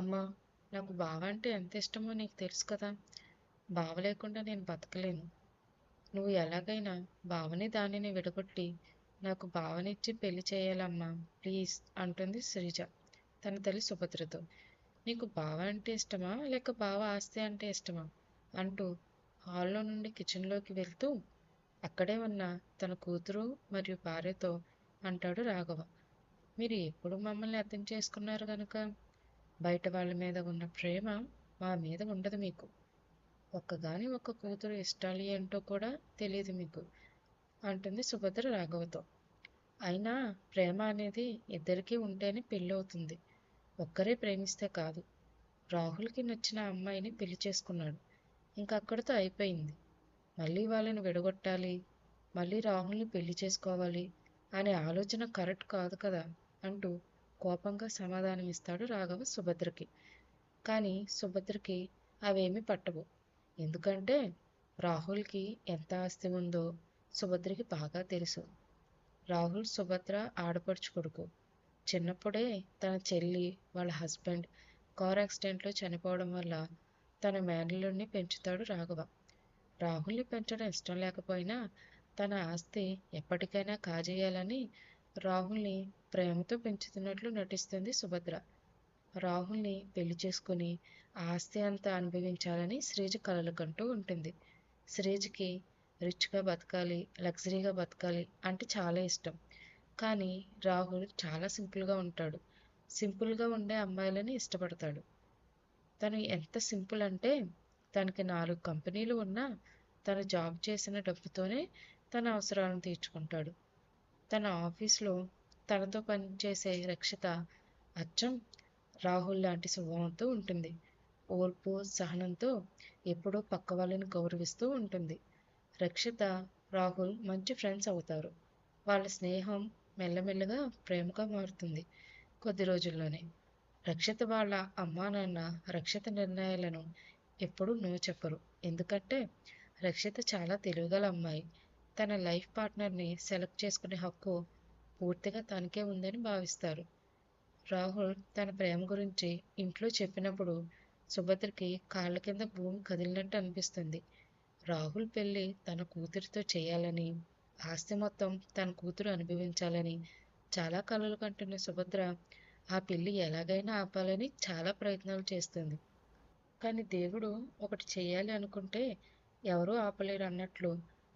అమ్మా నాకు బావ అంటే ఎంత ఇష్టమో నీకు తెలుసు కదా. బావ లేకుండా నేను బతకలేను. నువ్వు ఎలాగైనా బావని దానిని విడగొట్టి నాకు బావనిచ్చి పెళ్ళి చేయాలమ్మా ప్లీజ్ అంటుంది శ్రీజ. తన తల్లి సుభద్రతో. నీకు బావ అంటే ఇష్టమా లేక బావ ఆస్తి అంటే ఇష్టమా అంటూ హాల్లో నుండి కిచెన్లోకి వెళ్తూ అక్కడే ఉన్న తన కూతురు మరియు భార్యతో అంటాడు రాఘవ. మీరు ఎప్పుడు మమ్మల్ని అర్థం చేసుకున్నారు కనుక బయట వాళ్ళ మీద ఉన్న ప్రేమ మా మీద ఉండదు మీకు. ఒక్కగాని ఒక్క కూతురు ఇష్టాలు ఏంటో కూడా తెలియదు మీకు అంటుంది సుభద్ర రాఘవతో. అయినా ప్రేమ అనేది ఇద్దరికీ ఉంటేనే పెళ్ళి అవుతుంది ఒక్కరే ప్రేమిస్తే కాదు. రాహుల్కి నచ్చిన అమ్మాయిని పెళ్ళి చేసుకున్నాడు. ఇంకా అక్కడితో అయిపోయింది. మళ్ళీ వాళ్ళని విడగొట్టాలి. మళ్ళీ రాహుల్ని పెళ్ళి చేసుకోవాలి. అనే ఆలోచన కరెక్ట్ కాదు కదా అంటూ కోపంగా సమాధానం ఇస్తాడు రాఘవ సుభద్రకి. కానీ సుభద్రకి అవేమీ పట్టవు. ఎందుకంటే రాహుల్కి ఎంత ఆస్తి ఉందో సుభద్రకి బాగా తెలుసు. రాహుల్ సుభద్ర ఆడపడుచు కొడుకు. చిన్నప్పుడే తన చెల్లి వాళ్ళ హస్బెండ్ కార్ యాక్సిడెంట్లో చనిపోవడం వల్ల తన మేనల్లుడిని పెంచుతాడు రాఘవ. రాహుల్ని పెంచడం ఇష్టం లేకపోయినా తన ఆస్తి ఎప్పటికైనా కాజేయాలని రాహుల్ని ప్రేమతో పెంచుతున్నట్లు నటిస్తుంది సుభద్ర. రాహుల్ని పెళ్ళి చేసుకుని ఆస్తి అంతా అనుభవించాలని శ్రీజ కలలు కంటూ ఉంటుంది. శ్రీజకి రిచ్గా బతకాలి లగ్జరీగా బతకాలి అంటే చాలా ఇష్టం. కానీ రాహుల్ చాలా సింపుల్గా ఉంటాడు. సింపుల్గా ఉండే అమ్మాయిలని ఇష్టపడతాడు. తను ఎంత సింపుల్ అంటే తనకి నాలుగు కంపెనీలు ఉన్నా తను జాబ్ చేసిన డబ్బుతోనే తన అవసరాలను తీర్చుకుంటాడు. తన ఆఫీస్లో తనతో పనిచేసే రక్షిత అచ్చం రాహుల్ లాంటి స్వభావంతో ఉంటుంది. ఓర్పు సహనంతో ఎప్పుడూ పక్క వాళ్ళని గౌరవిస్తూ ఉంటుంది. రక్షిత రాహుల్ మంచి ఫ్రెండ్స్ అవుతారు. వాళ్ళ స్నేహం మెల్లమెల్లగా ప్రేమగా మారుతుంది కొద్ది రోజుల్లోనే. రక్షిత వాళ్ళ అమ్మా నాన్న రక్షిత నిర్ణయాలను ఎప్పుడూ నో చెప్పరు. ఎందుకంటే రక్షిత చాలా తెలివిగల అమ్మాయి. తన లైఫ్ పార్ట్నర్ని సెలెక్ట్ చేసుకునే హక్కు పూర్తిగా తనకే ఉందని భావిస్తారు. రాహుల్ తన ప్రేమ గురించి ఇంట్లో చెప్పినప్పుడు సుభద్రకి కాళ్ళ కింద భూమి కదిలినట్టు అనిపిస్తుంది. రాహుల్ పెళ్ళి తన కూతురితో చేయాలని ఆస్తి మొత్తం తన కూతురు అనుభవించాలని చాలా కలలు కంటున్న సుభద్ర ఆ పెళ్ళి ఎలాగైనా ఆపాలని చాలా ప్రయత్నాలు చేస్తుంది. కానీ దేవుడు ఒకటి చేయాలి అనుకుంటే ఎవరూ ఆపలేరు అన్నట్లు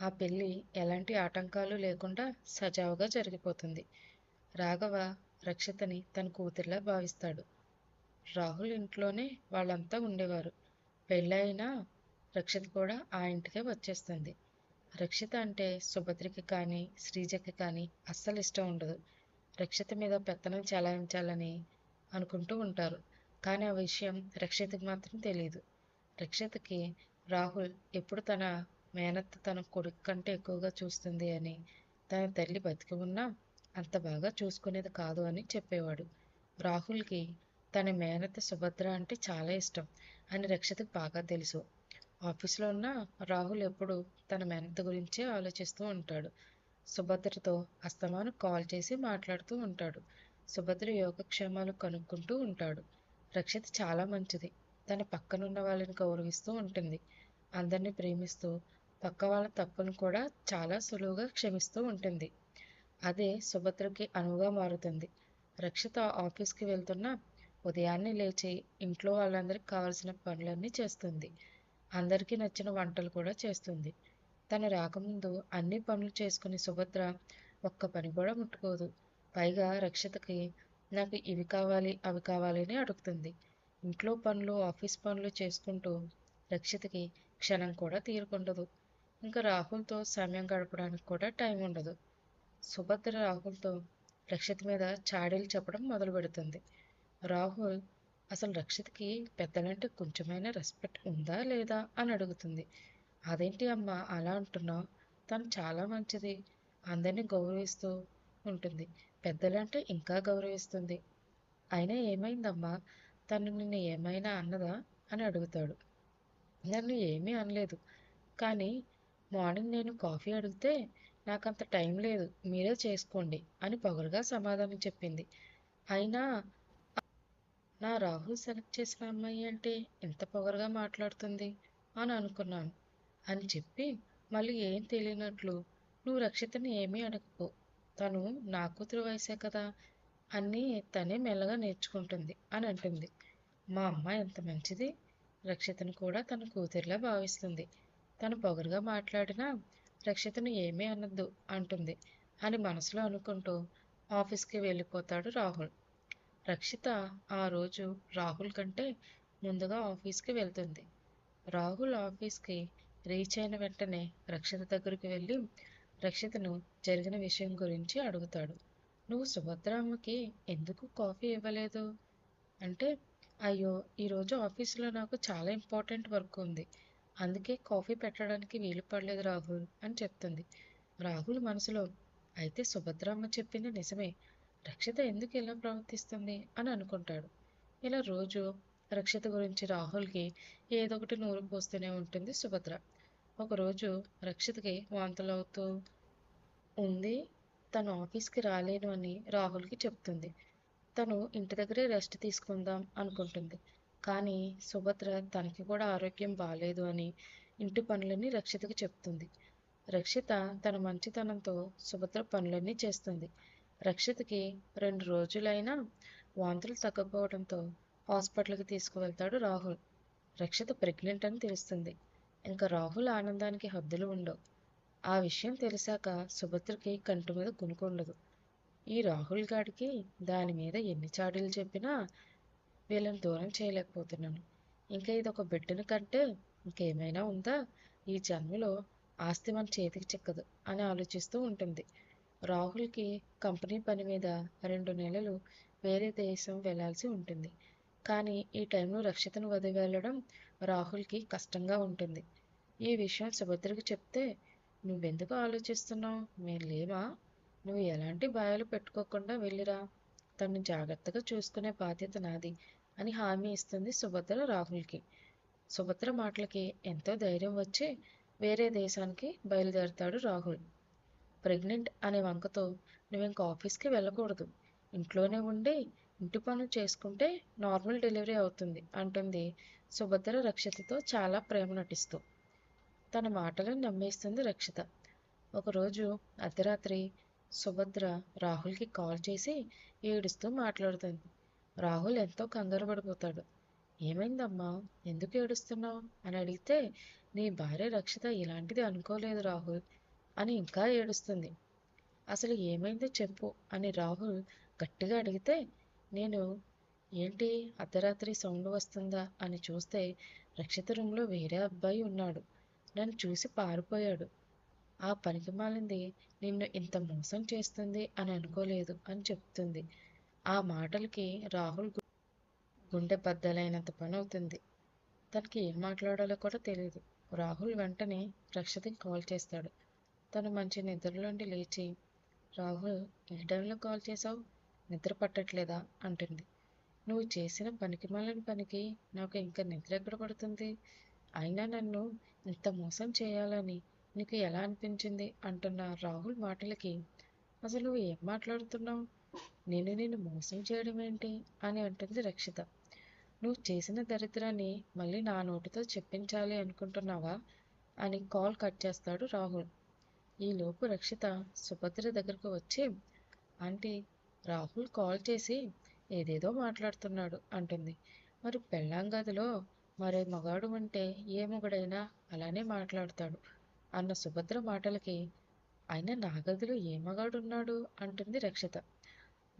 ఆ పెళ్ళి ఎలాంటి ఆటంకాలు లేకుండా సజావుగా జరిగిపోతుంది. రాఘవ రక్షితని తన కూతురిలా భావిస్తాడు. రాహుల్ ఇంట్లోనే వాళ్ళంతా ఉండేవారు. పెళ్ళైనా రక్షిత కూడా ఆ ఇంటికే వచ్చేస్తుంది. రక్షిత అంటే సుభద్రకి కానీ శ్రీజకి కానీ అస్సలు ఇష్టం ఉండదు. రక్షిత మీద పెత్తనం చెలాయించాలని అనుకుంటూ ఉంటారు. కానీ ఆ విషయం రక్షితకి మాత్రం తెలియదు రక్షితకి రాహుల్ ఎప్పుడు తన మేనత్త తన కొడుకు కంటే ఎక్కువగా చూస్తుంది అని తన తల్లి బతికి ఉన్నా అంత బాగా చూసుకునేది కాదు అని చెప్పేవాడు. రాహుల్కి తన మేనత్త సుభద్ర అంటే చాలా ఇష్టం అని రక్షితకు బాగా తెలుసు. ఆఫీస్లో ఉన్న రాహుల్ ఎప్పుడు తన మేనత్త గురించే ఆలోచిస్తూ ఉంటాడు. సుభద్రతో అస్తమాను కాల్ చేసి మాట్లాడుతూ ఉంటాడు. సుభద్ర యోగక్షేమాలు కనుక్కుంటూ ఉంటాడు. రక్షిత చాలా మంచిది. తన పక్కనున్న వాళ్ళని గౌరవిస్తూ ఉంటుంది. అందరినీ ప్రేమిస్తూ పక్క వాళ్ళ తప్పును కూడా చాలా సులువుగా క్షమిస్తూ ఉంటుంది. అదే సుభద్రకి అనువుగా మారుతుంది. రక్షిత ఆఫీస్కి వెళ్తున్నా ఉదయాన్నే లేచి ఇంట్లో వాళ్ళందరికీ కావాల్సిన పనులన్నీ చేస్తుంది. అందరికీ నచ్చిన వంటలు కూడా చేస్తుంది. తను రాకముందు అన్ని పనులు చేసుకుని సుభద్ర ఒక్క పని కూడా ముట్టుకోదు. పైగా రక్షితకి నాకు ఇవి కావాలి అవి కావాలి అని అడుగుతుంది. ఇంట్లో పనులు ఆఫీస్ పనులు చేసుకుంటూ రక్షితకి క్షణం కూడా తీరుకుండదు. ఇంకా రాహుల్తో సమయం గడపడానికి కూడా టైం ఉండదు. సుభద్ర రాహుల్తో రక్షిత్ మీద చాడీలు చెప్పడం మొదలు పెడుతుంది. రాహుల్ అసలు రక్షిత్కి పెద్దలంటే కొంచెమైనా రెస్పెక్ట్ ఉందా లేదా? అని అడుగుతుంది. అదేంటి అమ్మ అలా అంటున్నావు? తను చాలా మంచిది. అందరినీ గౌరవిస్తూ ఉంటుంది. పెద్దలంటే ఇంకా గౌరవిస్తుంది. అయినా ఏమైందమ్మా? తను నిన్ను ఏమైనా అన్నదా? అని అడుగుతాడు. నన్ను ఏమీ అనలేదు. కానీ మార్నింగ్ నేను కాఫీ అడిగితే నాకు అంత టైం లేదు మీరే చేసుకోండి అని పొగరుగా సమాధానం చెప్పింది. అయినా నా రాహుల్ సెలెక్ట్ చేసిన అమ్మాయి అంటే ఎంత పొగరుగా మాట్లాడుతుంది అని అనుకున్నాను. అని చెప్పి మళ్ళీ ఏం తెలియనట్లు నువ్వు రక్షితని ఏమీ అడగకు తను నా కూతురు వయసే కదా అన్నీ తనే మెల్లగా నేర్చుకుంటుంది అని అంటుంది. మా అమ్మ ఎంత మంచిది రక్షితను కూడా తన కూతురిలా భావిస్తుంది. తను పొగరుగా మాట్లాడినా రక్షితను ఏమీ అనద్దు అంటుంది అని మనసులో అనుకుంటూ ఆఫీస్కి వెళ్ళిపోతాడు రాహుల్. రక్షిత ఆ రోజు రాహుల్ కంటే ముందుగా ఆఫీస్కి వెళ్తుంది. రాహుల్ ఆఫీస్కి రీచ్ అయిన వెంటనే రక్షిత దగ్గరికి వెళ్ళి రక్షితను జరిగిన విషయం గురించి అడుగుతాడు. నువ్వు సుభద్రామ్మకి ఎందుకు కాఫీ ఇవ్వలేదు? అంటే అయ్యో ఈరోజు ఆఫీసులో నాకు చాలా ఇంపార్టెంట్ వర్క్ ఉంది. అందుకే కాఫీ పెట్టడానికి వీలు పడలేదు రాహుల్ అని చెప్తుంది. రాహుల్ మనసులో అయితే సుభద్రమ్మ చెప్పింది నిజమే. రక్షిత ఎందుకు ఇలా ప్రవర్తిస్తుంది? అని అనుకుంటాడు. ఇలా రోజు రక్షిత గురించి రాహుల్కి ఏదో ఒకటి నూరు పోస్తూనే ఉంటుంది సుభద్ర. ఒకరోజు రక్షితకి వాంతులు అవుతూ ఉంది తను ఆఫీస్కి రాలేను అని రాహుల్కి చెప్తుంది. తను ఇంటి దగ్గరే రెస్ట్ తీసుకుందాం అనుకుంటుంది. కానీ సుభద్ర తనకి కూడా ఆరోగ్యం బాగాలేదు అని ఇంటి పనులన్నీ రక్షితకి చెప్తుంది. రక్షిత తన మంచితనంతో సుభద్ర పనులన్నీ చేస్తుంది. రక్షితకి రెండు రోజులైనా వాంతులు తగ్గకపోవడంతో హాస్పిటల్కి తీసుకువెళ్తాడు రాహుల్. రక్షిత ప్రెగ్నెంట్ అని తెలుస్తుంది. ఇంకా రాహుల్ ఆనందానికి హద్దులు ఉండవు. ఆ విషయం తెలిసాక సుభద్రకి కంటి మీద గునుకుండదు ఈ రాహుల్ గాడికి దాని మీద ఎన్ని చాడీలు చెప్పినా వీళ్ళని దూరం చేయలేకపోతున్నాను. ఇంకా ఇది ఒక బిడ్డను కంటే ఇంకేమైనా ఉందా? ఈ జన్మలో ఆస్తి మన చేతికి చిక్కదు అని ఆలోచిస్తూ ఉంటుంది. రాహుల్కి కంపెనీ పని మీద రెండు నెలలు వేరే దేశం వెళ్ళాల్సి ఉంటుంది. కానీ ఈ టైంలో రక్షితను వదిలి వెళ్ళడం రాహుల్కి కష్టంగా ఉంటుంది. ఈ విషయం సుభద్రకు చెప్తే నువ్వెందుకు ఆలోచిస్తున్నావు? మేము లేవా నువ్వు ఎలాంటి భయాలు పెట్టుకోకుండా వెళ్ళిరా. తను జాగ్రత్తగా చూసుకునే బాధ్యత నాది. అని హామీ ఇస్తుంది సుభద్ర రాహుల్కి. సుభద్ర మాటలకి ఎంతో ధైర్యం వచ్చి వేరే దేశానికి బయలుదేరతాడు రాహుల్. ప్రెగ్నెంట్ అనే వంకతో నువ్వు ఇంకా ఆఫీస్కి వెళ్ళకూడదు. ఇంట్లోనే ఉండి ఇంటి పనులు చేసుకుంటే నార్మల్ డెలివరీ అవుతుంది అంటుంది సుభద్ర రక్షితతో చాలా ప్రేమ నటిస్తూ. తన మాటలను నమ్మేస్తుంది రక్షిత. ఒకరోజు అర్ధరాత్రి సుభద్ర రాహుల్కి కాల్ చేసి ఏడుస్తూ మాట్లాడుతుంది. రాహుల్ ఎంతో కంగారుపడిపోతాడు. ఏమైందమ్మా? ఎందుకు ఏడుస్తున్నావు? అని అడిగితే నీ భార్య రక్షిత ఇలాంటిది అనుకోలేదు రాహుల్ అని ఇంకా ఏడుస్తుంది. అసలు ఏమైందో చెప్పు అని రాహుల్ గట్టిగా అడిగితే నేను ఏంటి? అర్ధరాత్రి సౌండ్ వస్తుందా? అని చూస్తే రక్షిత రూమ్లో వేరే అబ్బాయి ఉన్నాడు. నన్ను చూసి పారిపోయాడు. ఆ పనికి మాలింది. నిన్ను ఇంత మోసం చేస్తుంది అని అనుకోలేదు అని చెప్తుంది. ఆ మాటలకి రాహుల్ గుండె బద్దలైనంత పని అవుతుంది తనకి ఏం మాట్లాడాలో కూడా తెలియదు రాహుల్ వెంటనే రక్షితకి కాల్ చేస్తాడు. తను మంచి నిద్రలోండి లేచి రాహుల్ ఏ టైంలో కాల్ చేసావు నిద్ర పట్టట్లేదా? అంటుంది. నువ్వు చేసిన పనికి మాలిన పనికి నాకు ఇంకా నిద్ర ఎక్కడ పడుతుంది? అయినా నన్ను ఇంత మోసం చేయాలని నీకు ఎలా అనిపించింది? అంటున్న రాహుల్ మాటలకి అసలు నువ్వు ఏం మాట్లాడుతున్నావు? నేను నిన్ను మోసం చేయడం ఏంటి అని అంటుంది రక్షిత. నువ్వు చేసిన దరిద్రాన్ని మళ్ళీ నా నోటితో చెప్పించాలి అనుకుంటున్నావా? అని కాల్ కట్ చేస్తాడు రాహుల్. ఈలోపు రక్షిత సుభద్ర దగ్గరకు వచ్చి ఆంటీ రాహుల్ కాల్ చేసి ఏదేదో మాట్లాడుతున్నాడు అంటుంది. మరి పెళ్ళాం గదిలో మరే మగాడు ఉంటే ఏ మొగడైనా అలానే మాట్లాడతాడు అన్న సుభద్ర మాటలకి అయినా నా గదిలో ఏ మగాడు ఉన్నాడు అంటుంది రక్షిత.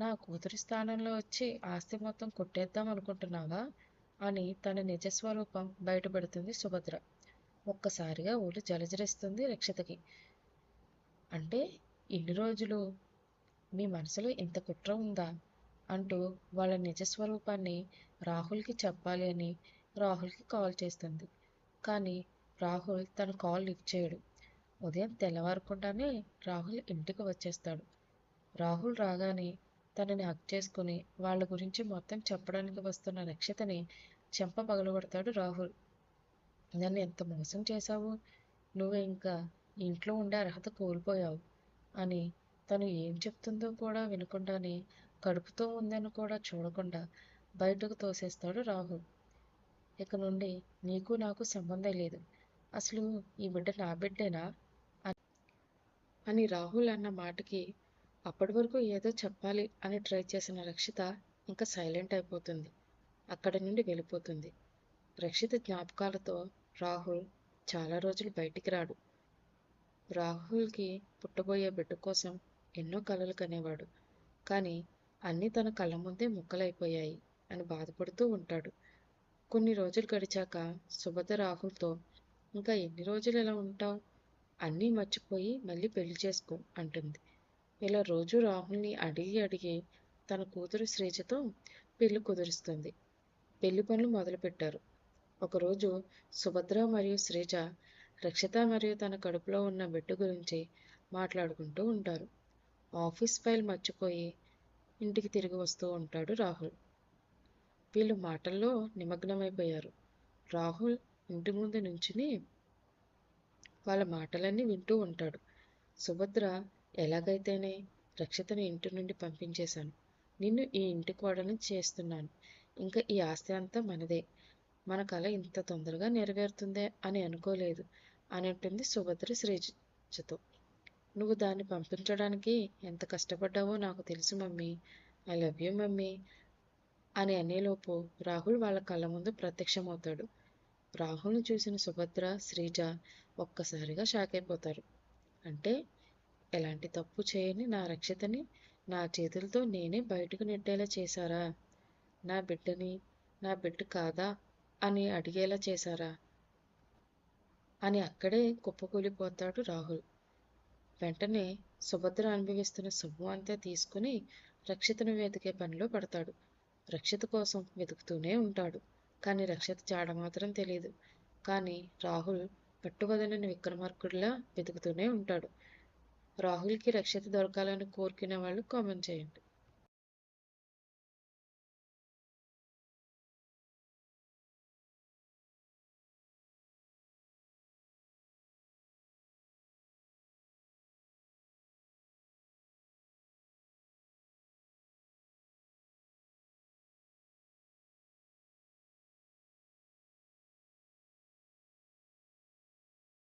నా కూతురి స్థానంలో వచ్చి ఆస్తి మొత్తం కొట్టేద్దాం అనుకుంటున్నావా? అని తన నిజస్వరూపం బయటపెడుతుంది సుభద్ర. ఒక్కసారిగా ఊళ్ళు జలజరిస్తుంది రక్షితకి. అంటే ఇన్ని రోజులు మీ మనసులో ఇంత కుట్ర ఉందా? అంటూ వాళ్ళ నిజస్వరూపాన్ని రాహుల్కి చెప్పాలి అని రాహుల్కి కాల్ చేస్తుంది. కానీ రాహుల్ తన కాల్ లిఫ్ట్ చేయడు. ఉదయం తెల్లవారకుండానే రాహుల్ ఇంటికి వచ్చేస్తాడు. రాహుల్ రాగానే తనని హక్ చేసుకుని వాళ్ళ గురించి మొత్తం చెప్పడానికి వస్తున్న రక్షితని చెంప పగలగొడతాడు రాహుల్. నన్ను ఎంత మోసం చేశావు? నువ్వు ఇంకా ఇంట్లో ఉండే అర్హత కోల్పోయావు అని తను ఏం చెప్తుందో కూడా వినకుండానే కడుపుతో ఉందని కూడా చూడకుండా బయటకు తోసేస్తాడు రాహుల్. ఇక నుండి నీకు నాకు సంబంధం లేదు. అసలు ఈ బిడ్డ నా బిడ్డేనా? అని- అని రాహుల్ అన్న మాటకి అప్పటి వరకు ఏదో చెప్పాలి అని ట్రై చేసిన రక్షిత ఇంకా సైలెంట్ అయిపోతుంది. అక్కడి నుండి వెళ్ళిపోతుంది. రక్షిత జ్ఞాపకాలతో రాహుల్ చాలా రోజులు బయటికి రాడు. రాహుల్కి పుట్టబోయే బిడ్డ కోసం ఎన్నో కలలు కనేవాడు. కానీ అన్నీ తన కళ్ళ ముందే ముక్కలైపోయాయి అని బాధపడుతూ ఉంటాడు. కొన్ని రోజులు గడిచాక సుభద్ర రాహుల్తో ఇంకా ఎన్ని రోజులు ఇలా ఉంటావు? అన్నీ మర్చిపోయి మళ్ళీ పెళ్ళి చేసుకో అంటుంది. ఇలా రోజు రాహుల్ని అడిగి అడిగి తన కూతురు శ్రీజతో పెళ్ళి కుదురుస్తుంది. పెళ్ళి పనులు మొదలుపెట్టారు. ఒకరోజు సుభద్ర మరియు శ్రీజ రక్షిత మరియు తన కడుపులో ఉన్న బిడ్డ గురించి మాట్లాడుకుంటూ ఉంటారు. ఆఫీస్ ఫైల్ మర్చిపోయి ఇంటికి తిరిగి వస్తూ ఉంటాడు రాహుల్. వీళ్ళు మాటల్లో నిమగ్నమైపోయారు. రాహుల్ ఇంటి ముందు నుంచుని వాళ్ళ మాటలన్నీ వింటూ ఉంటాడు. సుభద్ర ఎలాగైతేనే రక్షితని ఇంటి నుండి పంపించేశాను. నిన్ను ఈ ఇంటి కోడని చేస్తున్నాను. ఇంకా ఈ ఆస్తి అంతా మనదే. మన కళ ఇంత తొందరగా నెరవేరుతుందే అని అనుకోలేదు అని అంటుంది సుభద్ర శ్రీజతో. నువ్వు దాన్ని పంపించడానికి ఎంత కష్టపడ్డావో నాకు తెలుసు mummy. I love you mummy అని అనేలోపు రాహుల్ వాళ్ళ కళ్ళ ముందు ప్రత్యక్షమవుతాడు. రాహుల్ని చూసిన సుభద్ర శ్రీజ ఒక్కసారిగా షాక్ అయిపోతారు అంటే ఎలాంటి తప్పు చేయని నా రక్షితని నా చేతులతో నేనే బయటకు నెట్టేలా చేశారా? నా బిడ్డని నా బిడ్డ కాదా? అని అడిగేలా చేశారా? అని అక్కడే కుప్పకూలిపోతాడు రాహుల్. వెంటనే సుభద్ర అనుభవిస్తున్న సొమ్ము అంతా తీసుకుని రక్షితను వెతికే పనిలో పడతాడు. రక్షిత కోసం వెతుకుతూనే ఉంటాడు. కానీ రక్షిత జాడ మాత్రం తెలియదు కానీ రాహుల్ పట్టువదలని విక్రమార్కుడిలా వెతుకుతూనే ఉంటాడు. రాహుల్కి రక్షిత దొరకాలని కోరుకునే వాళ్ళు కామెంట్ చేయండి.